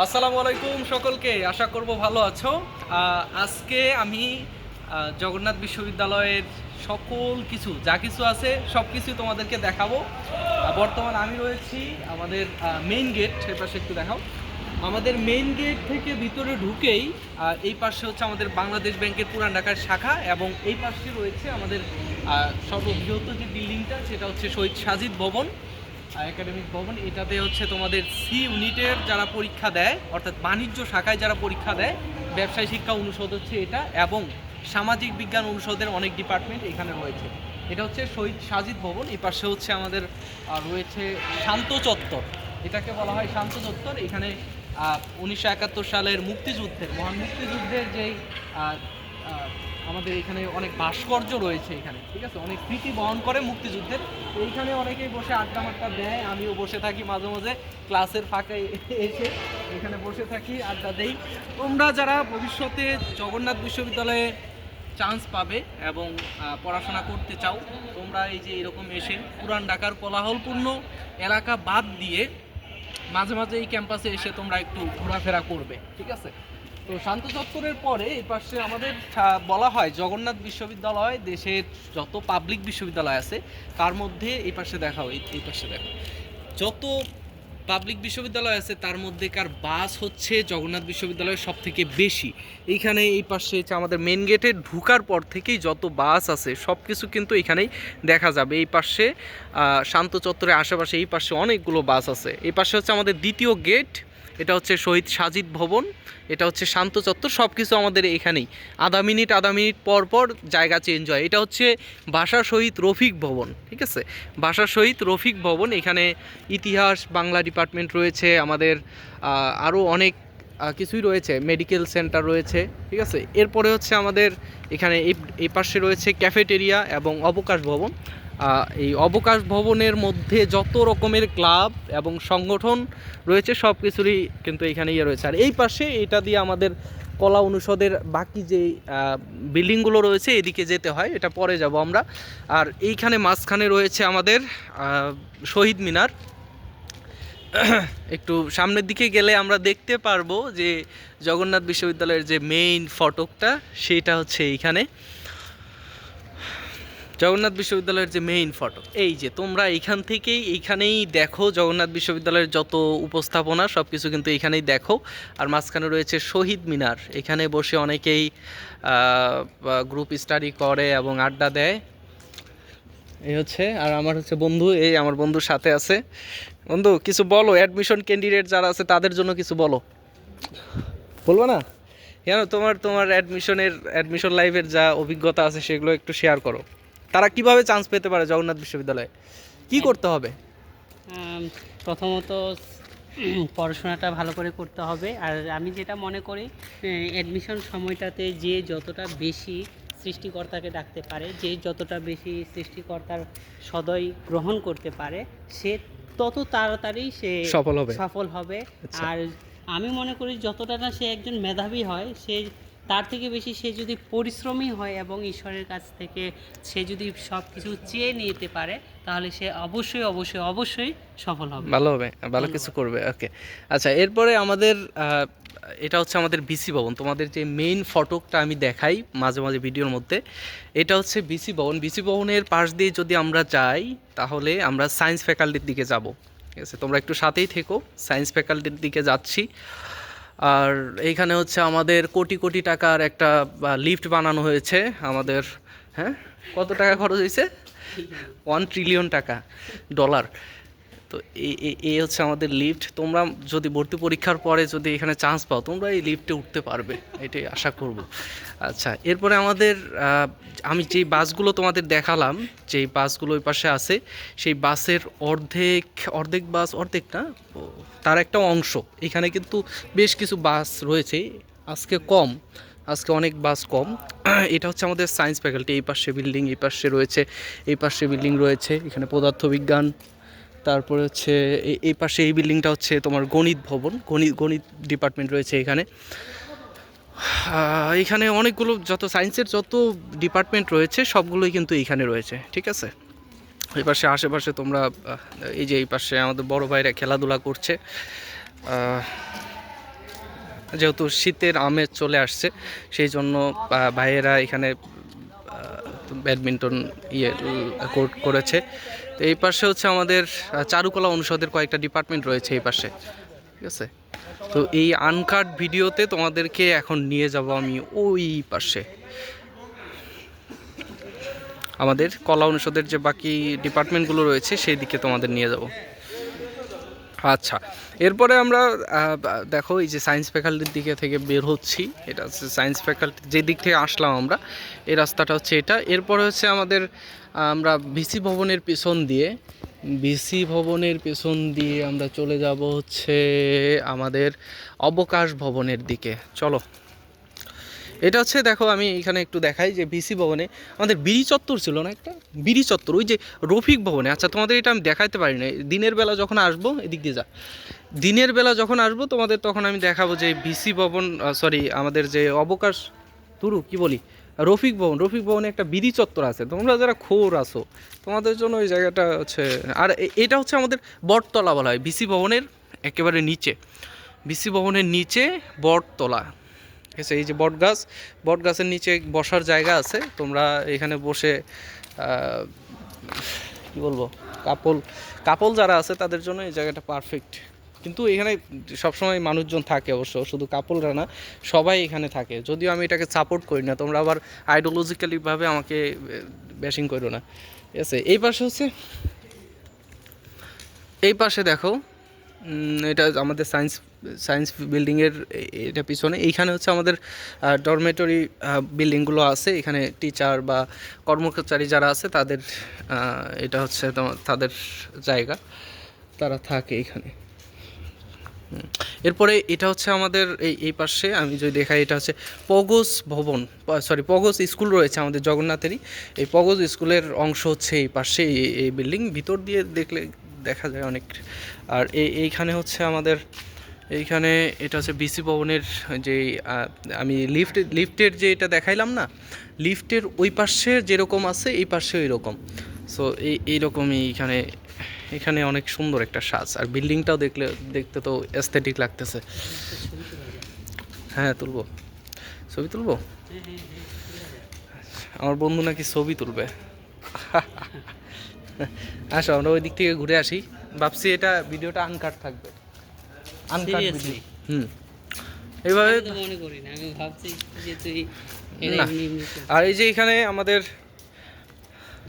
আসসালামু আলাইকুম সকলকে, আশা করব ভালো আছো। আজকে আমি জগন্নাথ বিশ্ববিদ্যালয়ের সকল কিছু, যা কিছু আছে, সব কিছু তোমাদেরকে দেখাবো। বর্তমান আমি রয়েছি আমাদের মেইন গেট সে পাশে একটু দেখাও। আমাদের মেইন গেট থেকে ভিতরে ঢুকেই এই পাশে হচ্ছে আমাদের বাংলাদেশ ব্যাংকের পুরান ঢাকার শাখা এবং এই পাশে রয়েছে আমাদের সর্ববৃহৎ যে বিল্ডিংটা সেটা হচ্ছে শহীদ সাজিদ ভবন। একাডেমিক ভবন এটাতে হচ্ছে তোমাদের সি ইউনিটের যারা পরীক্ষা দেয়, অর্থাৎ বাণিজ্য শাখায় যারা পরীক্ষা দেয়, ব্যবসায় শিক্ষা অনুষদ হচ্ছে এটা এবং সামাজিক বিজ্ঞান অনুষদের অনেক ডিপার্টমেন্ট এখানে রয়েছে। এটা হচ্ছে শহীদ সাজিদ ভবন, এই পাশে হচ্ছে আমাদের রয়েছে শান্ত চত্বর। এটাকে বলা হয় শান্ত চত্বর। এখানে উনিশশো একাত্তর সালের মুক্তিযুদ্ধের, মহান মুক্তিযুদ্ধের যেই আমাদের এখানে অনেক ভাস্কর্য রয়েছে এখানে, ঠিক আছে? অনেক স্মৃতি বহন করে মুক্তিযুদ্ধের। এইখানে অনেকেই বসে আড্ডা মাড্ডা দেয়, আমিও বসে থাকি মাঝে মাঝে, ক্লাসের ফাঁকে এসে এখানে বসে থাকি, আড্ডা দেই। তোমরা যারা ভবিষ্যতে জগন্নাথ বিশ্ববিদ্যালয়ে চান্স পাবে এবং পড়াশোনা করতে চাও, তোমরা এই যে এরকম এসে পুরান ঢাকার কোলাহলপূর্ণ এলাকা বাদ দিয়ে মাঝে মাঝে এই ক্যাম্পাসে এসে তোমরা একটু ঘোরাফেরা করবে, ঠিক আছে? তো শান্ত চত্বরের পরে এই পাশে আমাদের বলা হয় জগন্নাথ বিশ্ববিদ্যালয় দেশের যত পাবলিক বিশ্ববিদ্যালয় আছে, তার মধ্যে এই পাশে এই এই পাশে দেখো। যত পাবলিক বিশ্ববিদ্যালয় আছে, তার মধ্যেকার বাস হচ্ছে জগন্নাথ বিশ্ববিদ্যালয়ের সব থেকে বেশি। এইখানে এই পাশে হচ্ছে আমাদের মেন গেটে ঢুকার পর থেকেই যত বাস আছে সব কিছু কিন্তু এখানেই দেখা যাবে। এই পাশে শান্ত চত্বরের আশেপাশে এই পাশে অনেকগুলো বাস আছে। এই পাশে হচ্ছে আমাদের দ্বিতীয় গেট এটা হচ্ছে শহীদ সাজিদ ভবন, এটা হচ্ছে শান্ত চত্বর সব কিছু আমাদের এখানেই। আধা মিনিট আধা মিনিট পর পর জায়গা চেঞ্জ হয়। এটা হচ্ছে ভাষা শহীদ রফিক ভবন, ঠিক আছে? ভাষা শহীদ রফিক ভবন, এখানে ইতিহাস, বাংলা ডিপার্টমেন্ট রয়েছে, আমাদের আরও অনেক কিছুই রয়েছে মেডিকেল সেন্টার রয়েছে, ঠিক আছে? এরপরে হচ্ছে আমাদের এখানে এই পাশে রয়েছে ক্যাফেটেরিয়া এবং অবকাশ ভবন। এই অবকাশ ভবনের মধ্যে যত রকমের ক্লাব এবং সংগঠন রয়েছে, সব কিছুরই কিন্তু এখানে ইয়ে রয়েছে। আর এই পাশে এটা দিয়ে আমাদের কলা অনুষদের বাকি যে বিল্ডিংগুলো রয়েছে, এদিকে যেতে হয়, এটা পরে যাব আমরা। আর এইখানে মাঝখানে রয়েছে আমাদের শহীদ মিনার। একটু সামনের দিকে গেলে আমরা দেখতে পারব যে, জগন্নাথ বিশ্ববিদ্যালয়ের যে মেইন ফটকটা, সেটা হচ্ছে এইখানে। জগন্নাথ বিশ্ববিদ্যালয়ের যে মেইন ফটক এই যে তোমরা এইখান থেকেই এইখানেই দেখো জগন্নাথ বিশ্ববিদ্যালয়ের যত উপস্থাপনা সব কিছু কিন্তু এইখানেই দেখো। আর মাঝখানে রয়েছে শহীদ মিনার, এখানে বসে অনেকেই গ্রুপ স্টাডি করে এবং আড্ডা দেয়। এই হচ্ছে, আর আমার হচ্ছে বন্ধু, এই আমার বন্ধুর সাথে আছে। বন্ধু, কিছু বলো অ্যাডমিশন ক্যান্ডিডেট যারা আছে তাদের জন্য কিছু বলো। বলব না? কেন? তোমার তোমার অ্যাডমিশনের অ্যাডমিশন লাইফের যা অভিজ্ঞতা আছে সেগুলো একটু শেয়ার করো। তারা কীভাবে চান্স পেতে পারে জগন্নাথ বিশ্ববিদ্যালয়ে? কি করতে হবে? প্রথমত পড়াশোনাটা ভালো করে করতে হবে। আর আমি যেটা মনে করি অ্যাডমিশন সময়টাতে যে যতটা বেশি সৃষ্টিকর্তাকে ডাকতে পারে যে যতটা বেশি সৃষ্টিকর্তার সদয় গ্রহণ করতে পারে সে তত তাড়াতাড়ি সে সফল হবে। সফল হবে। আচ্ছা। আর আমি মনে করি যতটা না সে একজন মেধাবী হয় সে তার থেকে বেশি সে যদি পরিশ্রমী হয় এবং ঈশ্বরের কাছ থেকে সে যদি সব কিছু চেয়ে নিতে পারে তাহলে সে অবশ্যই অবশ্যই অবশ্যই সফল হবে। ভালো হবে ভালো কিছু করবে ওকে আচ্ছা এরপরে আমাদের এটা হচ্ছে আমাদের বিসি ভবন। তোমাদের যে মেইন ফটকটা আমি দেখাই মাঝে মাঝে ভিডিওর মধ্যে এটা হচ্ছে বিসি ভবন। বিসি ভবনের পাশ দিয়ে যদি আমরা যাই তাহলে আমরা সায়েন্স ফ্যাকাল্টির দিকে যাব। ঠিক আছে তোমরা একটু সাথেই থেকো সায়েন্স ফ্যাকাল্টির দিকে যাচ্ছি। আর এইখানে হচ্ছে আমাদের কোটি কোটি টাকার একটা লিফট বানানো হয়েছে আমাদের হ্যাঁ? কত টাকা খরচ হয়েছে? ওয়ান ট্রিলিয়ন টাকা ডলার তো এই এই হচ্ছে আমাদের লিফট তোমরা যদি ভর্তি পরীক্ষার পরে যদি এখানে চান্স পাও, তোমরা এই লিফটে উঠতে পারবে। এটাই আশা করব। আচ্ছা এরপরে আমাদের আমি যেই বাসগুলো তোমাদের দেখালাম, যেই বাসগুলো ওই পাশে আছে, সেই বাসের অর্ধেক অর্ধেক বাস, অর্ধেক না তার একটা অংশ। এখানে কিন্তু বেশ কিছু বাস রয়েছে, আজকে কম, আজকে অনেক বাস কম। এটা হচ্ছে আমাদের সায়েন্স ফ্যাকাল্টি এই পাশে বিল্ডিং এই পাশে রয়েছে, এই পাশে বিল্ডিং রয়েছে, এখানে পদার্থবিজ্ঞান তারপরে হচ্ছে এই- পাশে এই বিল্ডিংটা হচ্ছে তোমার গণিত ভবন, গণিত গণিত ডিপার্টমেন্ট রয়েছে এখানে। এখানে অনেকগুলো যত সায়েন্সের যত ডিপার্টমেন্ট রয়েছে, সবগুলোই কিন্তু এইখানে রয়েছে, ঠিক আছে? এই পাশে আশেপাশে তোমরা এই যে এই পাশে আমাদের বড় ভাইরা খেলাধুলা করছে। যেহেতু শীতের আমেজ চলে আসছে, সেই জন্য ভাইয়েরা এখানে ব্যাডমিন্টন ইয়ে কোর্ট করেছে। তো এই পাশে হচ্ছে আমাদের চারুকলা অনুষদের কয়েকটা ডিপার্টমেন্ট রয়েছে এই পাশে, ঠিক আছে? তো এই আনকাট ভিডিওতে তোমাদেরকে এখন নিয়ে যাব আমি ওই পাশে। আমাদের কলা অনুষদের যে বাকি ডিপার্টমেন্টগুলো রয়েছে, সেই দিকে তোমাদের নিয়ে যাব। আচ্ছা এরপরে আমরা দেখো এই যে সায়েন্স ফ্যাকাল্টির দিকে থেকে বের হচ্ছি, এটা হচ্ছে সায়েন্স ফ্যাকাল্টি যে দিক থেকে আসলাম আমরা, এই রাস্তাটা হচ্ছে এটা, এরপরে হচ্ছে আমাদের, আমরা ভিসি ভবনের পেছন দিয়ে, ভিসি ভবনের পেছন দিয়ে আমরা চলে যাব হচ্ছে আমাদের অবকাশ ভবনের দিকে, চলো। এটা হচ্ছে, দেখো, আমি এখানে একটু দেখাই যে বিসি ভবনে আমাদের বিড়ি চত্বর ছিল না একটা? বিড়ি চত্বর, ওই যে রফিক ভবনে। আচ্ছা তোমাদের এটা আমি দেখাইতে পারি না। দিনের বেলা যখন আসব, এদিক দিয়ে যা। দিনের বেলা যখন আসব, তোমাদের তখন আমি দেখাবো যে বিসি ভবন সরি আমাদের যে অবকাশ তুরু, কি বলি? রফিক ভবন। রফিক ভবনে একটা বিড়ি চত্বর আছে। তোমরা যারা খোর আসো তোমাদের জন্য ওই জায়গাটা হচ্ছে, আর এটা হচ্ছে আমাদের বটতলা বলা হয়। বিসি ভবনের একেবারে নিচে। বিসি ভবনের নিচে বটতলা। ঠিক আছে, এই যে বট গাছ, বট গাছের নিচে বসার জায়গা আছে, তোমরা এখানে বসে কি বলব, কাপল কাপল যারা আছে তাদের জন্য এই জায়গাটা পারফেক্ট কিন্তু এখানে সবসময় মানুষজন থাকে অবশ্য, শুধু কাপলরা না, সবাই এখানে থাকে। যদিও আমি এটাকে সাপোর্ট করি না, তোমরা আবার আইডিওলজিক্যালিভাবে আমাকে ব্যাশিং করো না। ঠিক আছে, এই পাশে হচ্ছে, এই পাশে দেখো এটা আমাদের সায়েন্স সায়েন্স বিল্ডিংয়ের এটা পিছনে। এইখানে হচ্ছে আমাদের ডরমেটরি বিল্ডিংগুলো আছে। এখানে টিচার বা কর্মচারী যারা আছে, তাদের এটা হচ্ছে তাদের জায়গা। তারা থাকে এখানে। এরপরে এটা হচ্ছে আমাদের এই এই পাশে। আমি যদি দেখাই, এটা হচ্ছে পগস ভবন। সরি পগস স্কুল রয়েছে আমাদের জগন্নাথেরই। এই পগস স্কুলের অংশ হচ্ছে এই পাশে, এই বিল্ডিং ভিতর দিয়ে দেখলে দেখা যায় অনেক। আর এই এইখানে হচ্ছে আমাদের, এইখানে এটা হচ্ছে বিসি ভবনের যে আমি লিফট লিফটের যে এটা দেখাইলাম না লিফটের ওই পাশে যেরকম আছে, এই পাশে ওই রকম সো এই, এইরকমই এখানে এখানে অনেক সুন্দর একটা সাজ। আর বিল্ডিংটাও দেখলে, দেখতে তো এস্থেটিক লাগতেছে। হ্যাঁ তুলবো। ছবি তুলবো? আমার বন্ধু নাকি ছবি তুলবে? আসো আমরা ওই দিক থেকে ঘুরে আসি। ভাবছি এটা ভিডিওটা আনকাট থাকবে। আনকাট? হুম। এইভাবে মনে করি না আমি ভাবছি যে তুই এর না। এমনি এমনি করছিস। আর এই যে এখানে আমাদের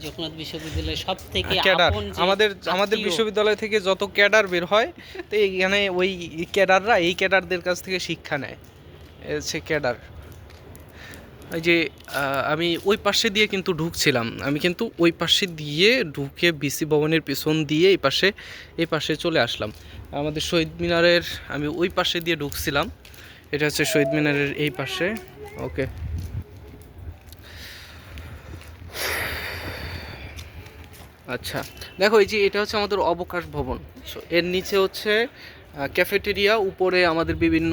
জগন্নাথ বিশ্ববিদ্যালয়ের সব থেকে ক্যাডার। আমাদের আমাদের বিশ্ববিদ্যালয় থেকে যত ক্যাডার বের হয় তো এইখানে ওই ক্যাডাররা এই ক্যাডারদের কাছ থেকে শিক্ষা নেয়। সে ক্যাডার। ওই যে আমি ওই পাশে দিয়ে কিন্তু ঢুকছিলাম। আমি কিন্তু ওই পাশে দিয়ে ঢুকে বিসি ভবনের পেছন দিয়ে এই পাশে এই পাশে চলে আসলাম। আমাদের শহীদ মিনারের, আমি ওই পাশে দিয়ে ঢুকছিলাম। এটা হচ্ছে শহীদ মিনারের এই পাশে। ওকে। আচ্ছা। দেখো, এই যে এটা হচ্ছে আমাদের অবকাশ ভবন। এর নিচে হচ্ছে ক্যাফেটেরিয়া উপরে আমাদের বিভিন্ন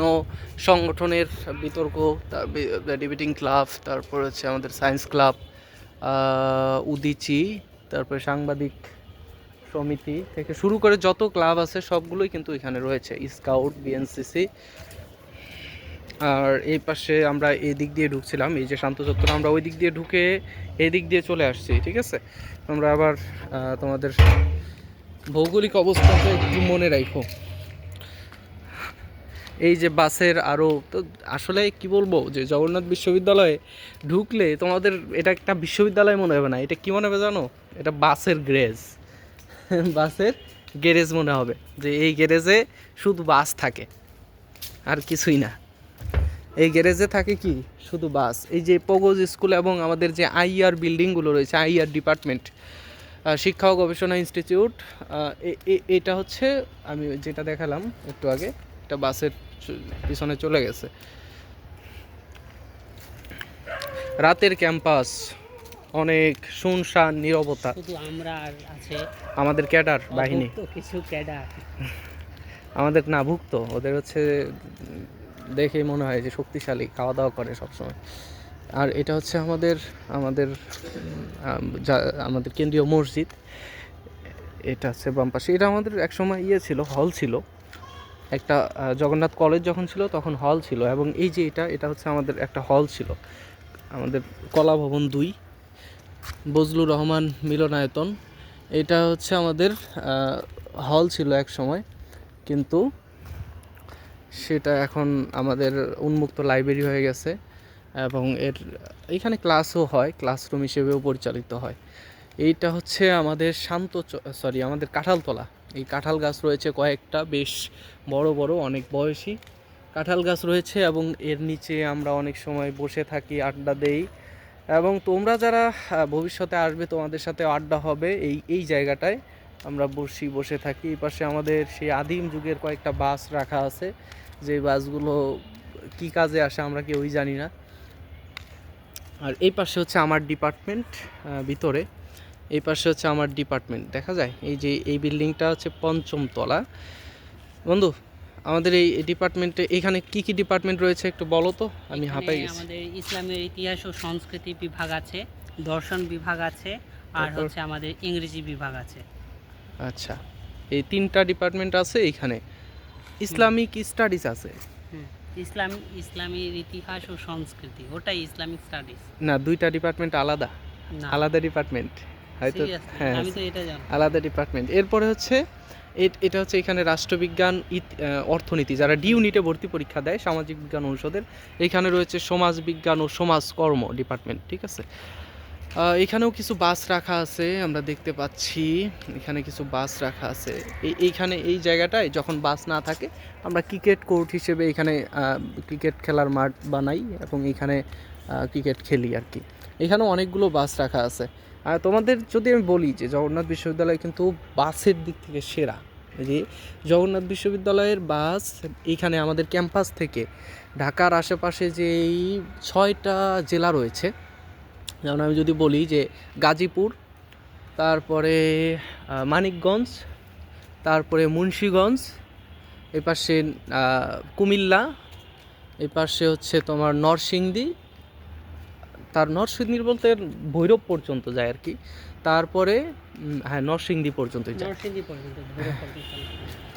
সংগঠনের বিতর্ক, তার ডিবেটিং ক্লাব তারপর হচ্ছে আমাদের সায়েন্স ক্লাব উদিচি, তারপরে সাংবাদিক সমিতি থেকে শুরু করে যত ক্লাব আছে সবগুলোই কিন্তু এখানে রয়েছে স্কাউট বিএনসিসি আর এই পাশে আমরা এই দিক দিয়ে ঢুকছিলাম, এই যে শান্ত চত্বর আমরা ওই দিক দিয়ে ঢুকে এই দিক দিয়ে চলে আসছি, ঠিক আছে? তোমরা আবার তোমাদের ভৌগোলিক অবস্থাটা একটু মনে রাখো। এই যে বাসের আরও তো আসলে কি বলব যে জগন্নাথ বিশ্ববিদ্যালয়ে ঢুকলে তোমাদের এটা একটা বিশ্ববিদ্যালয় মনে হবে না, এটা কি মনে হবে জানো? এটা বাসের গ্যারেজ। বাসের গ্যারেজ মনে হবে যে এই গ্যারেজে শুধু বাস থাকে, আর কিছুই না। এই গ্যারেজে থাকে কি? শুধু বাস। এই যে পগোজ স্কুল এবং আমাদের যে আইআর বিল্ডিংগুলো রয়েছে, আইআর ডিপার্টমেন্ট শিক্ষা ও গবেষণা ইনস্টিটিউট এটা হচ্ছে, আমি যেটা দেখালাম একটু আগে এটা বাসের পিছনে চলে গেছে। রাতের ক্যাম্পাস অনেক শুনশান নীরবতা। শুধু আমরা আর আছে। আমাদের ক্যাডার বাহিনী। কিছু ক্যাডার। আমাদের না ভুক্ত। ওদের হচ্ছে দেখেই মনে হয় যে শক্তিশালী খাওয়া দাওয়া করে সবসময়। আর এটা হচ্ছে আমাদের আমাদের আমাদের কেন্দ্রীয় মসজিদ। এটা হচ্ছে বাম পাশে। এটা আমাদের একসময় ইয়ে ছিল হল ছিল। একটা জগন্নাথ কলেজ যখন ছিল তখন হল ছিল এবং এই যে এটা এটা হচ্ছে আমাদের একটা হল ছিল। আমাদের কলা ভবন দুই, বজলুর রহমান মিলনায়তন। এটা হচ্ছে আমাদের হল ছিল এক সময়, কিন্তু সেটা এখন আমাদের উন্মুক্ত লাইব্রেরি হয়ে গেছে এবং এর, এখানে ক্লাসও হয় ক্লাসরুম হিসেবেও পরিচালিত হয়। এইটা হচ্ছে আমাদের শান্ত সরি আমাদের কাঁঠালতলা। এই কাঁঠাল গাছ রয়েছে কয়েকটা, বেশ বড় বড়, অনেক বয়সী। কাঁঠাল গাছ রয়েছে এবং এর নিচে আমরা অনেক সময় বসে থাকি, আড্ডা দেই। এবং তোমরা যারা ভবিষ্যতে আসবে, তোমাদের সাথে আড্ডা হবে এই এই জায়গাটায়। আমরা বসি, বসে থাকি। এই পাশে আমাদের সেই আদিম যুগের কয়েকটা বাস রাখা আছে। যে বাসগুলো কি কাজে আসে আমরা কেউই জানি না। আর এই পাশে হচ্ছে আমার ডিপার্টমেন্ট ভিতরে। এই পাশে হচ্ছে আমার ডিপার্টমেন্ট দেখা যায়? এই যে এই বিল্ডিংটা হচ্ছে পঞ্চম তলা। বন্ধু আমাদের এই ডিপার্টমেন্টে এখানে কি কি ডিপার্টমেন্ট রয়েছে একটু বলো তো? আমি হাঁপাই গেছি। আমাদের ইসলামের ইতিহাস ও সংস্কৃতি বিভাগ আছে দর্শন বিভাগ আছে আর হচ্ছে আমাদের ইংরেজি বিভাগ আছে। আচ্ছা এই তিনটা ডিপার্টমেন্ট আছে এখানে। ইসলামিক স্টাডিজ আছে। ইসলাম ইসলামের ইতিহাস ও সংস্কৃতি ওটাই ইসলামিক স্টাডিজ না দুইটা ডিপার্টমেন্ট আলাদা। আলাদা ডিপার্টমেন্ট হয়তো হ্যাঁ আলাদা ডিপার্টমেন্ট এরপরে হচ্ছে এটা হচ্ছে এখানে রাষ্ট্রবিজ্ঞান অর্থনীতি। যারা ডি ইউনিটে ভর্তি পরীক্ষা দেয় সামাজিক বিজ্ঞান অনুষদের এখানে রয়েছে সমাজ বিজ্ঞান ও সমাজকর্ম ডিপার্টমেন্ট ঠিক আছে? এখানেও কিছু বাস রাখা আছে আমরা দেখতে পাচ্ছি। এখানে কিছু বাস রাখা আছে। এই এইখানে এই জায়গাটায় যখন বাস না থাকে আমরা ক্রিকেট কোর্ট হিসেবে এখানে ক্রিকেট খেলার মাঠ বানাই এবং এখানে ক্রিকেট খেলি আর কি। এখানেও অনেকগুলো বাস রাখা আছে। আর তোমাদের যদি আমি বলি যে জগন্নাথ বিশ্ববিদ্যালয় কিন্তু বাসের দিক থেকে সেরা যে জগন্নাথ বিশ্ববিদ্যালয়ের বাস এইখানে আমাদের ক্যাম্পাস থেকে ঢাকার আশেপাশে যে এই ছয়টা জেলা রয়েছে, যেমন আমি যদি বলি যে গাজীপুর, তারপরে মানিকগঞ্জ, তারপরে মুন্সীগঞ্জ, এপাশে কুমিল্লা, এপাশে হচ্ছে তোমার নরসিংদী তার নরসিংদী বলতে ভৈরব পর্যন্ত যায় আর কি। তারপরে হ্যাঁ নরসিংদী পর্যন্ত যায়।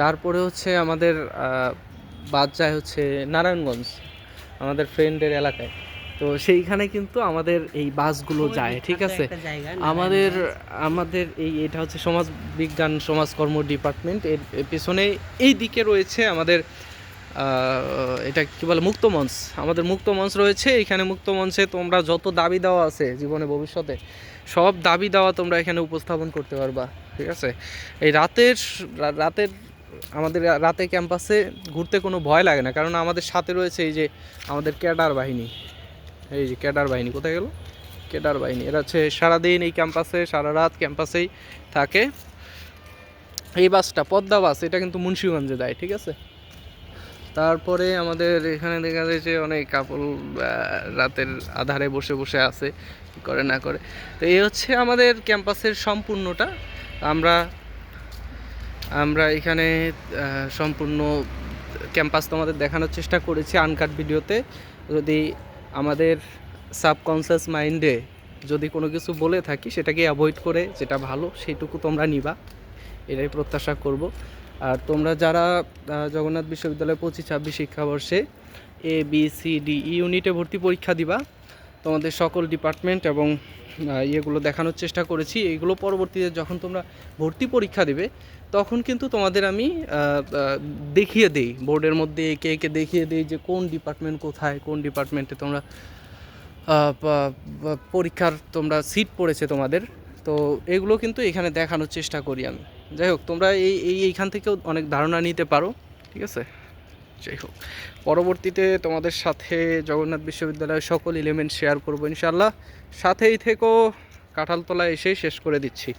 তারপরে হচ্ছে আমাদের বাদ যায় হচ্ছে নারায়ণগঞ্জ আমাদের ফ্রেন্ডের এলাকায়। তো সেইখানে কিন্তু আমাদের এই বাসগুলো যায় ঠিক আছে? আমাদের আমাদের এই এটা হচ্ছে সমাজ বিজ্ঞান সমাজকর্ম ডিপার্টমেন্ট। এর পেছনে এই দিকে রয়েছে আমাদের এটা কি বলে, মুক্ত মঞ্চ। আমাদের মুক্ত মঞ্চ রয়েছে, এখানে মুক্ত মঞ্চে তোমরা যত দাবি দেওয়া আছে জীবনে ভবিষ্যতে, সব দাবি দেওয়া তোমরা এখানে উপস্থাপন করতে পারবা, ঠিক আছে? এই রাতের রাতের, আমাদের রাতে ক্যাম্পাসে ঘুরতে কোনো ভয় লাগে না, কারণ আমাদের সাথে রয়েছে এই যে আমাদের ক্যাডার বাহিনী। এই যে ক্যাডার বাহিনী, কোথায় গেল? ক্যাডার বাহিনী, এরা হচ্ছে সারাদিন এই ক্যাম্পাসে, সারা রাত ক্যাম্পাসেই থাকে। এই বাসটা, পদ্মা বাস, এটা কিন্তু মুন্সিগঞ্জে যায় ঠিক আছে? তারপরে আমাদের এখানে দেখা যায় যে অনেক কাপল রাতের আধারে বসে বসে আছে করে না করে। তো এই হচ্ছে আমাদের ক্যাম্পাসের সম্পূর্ণটা। আমরা আমরা এখানে সম্পূর্ণ ক্যাম্পাস তোমাদের দেখানোর চেষ্টা করেছি আনকাট ভিডিওতে। যদি আমাদের সাবকনসিয়াস মাইন্ডে যদি কোনো কিছু বলে থাকি, সেটাকে অ্যাভয়েড করে যেটা ভালো, সেটুকু তোমরা নিবা। এটাই প্রত্যাশা করব। আর তোমরা যারা জগন্নাথ বিশ্ববিদ্যালয় পঁচিশ, ছাব্বিশ শিক্ষাবর্ষে এ বি সি ডি ইউনিটে ভর্তি পরীক্ষা দিবা, তোমাদের সকল ডিপার্টমেন্ট এবং ইয়েগুলো দেখানোর চেষ্টা করেছি। এইগুলো পরবর্তীতে যখন তোমরা ভর্তি পরীক্ষা দিবে, তখন কিন্তু তোমাদের আমি দেখিয়ে দেই। বোর্ডের মধ্যে একে একে দেখিয়ে দেই যে কোন ডিপার্টমেন্ট কোথায়, কোন ডিপার্টমেন্টে তোমরা পরীক্ষার তোমরা সিট পড়েছে তোমাদের। তো এগুলো কিন্তু এখানে দেখানোর চেষ্টা করি আমি। যাই হোক, তোমরা এই এই এইখান থেকেও অনেক ধারণা নিতে পারো, ঠিক আছে? যাই হোক, পরবর্তীতে তোমাদের সাথে জগন্নাথ বিশ্ববিদ্যালয়ের সকল এলিমেন্ট শেয়ার করব ইনশাল্লাহ সাথেই থেকেও কাঁঠালতলা এসেই শেষ করে দিচ্ছি।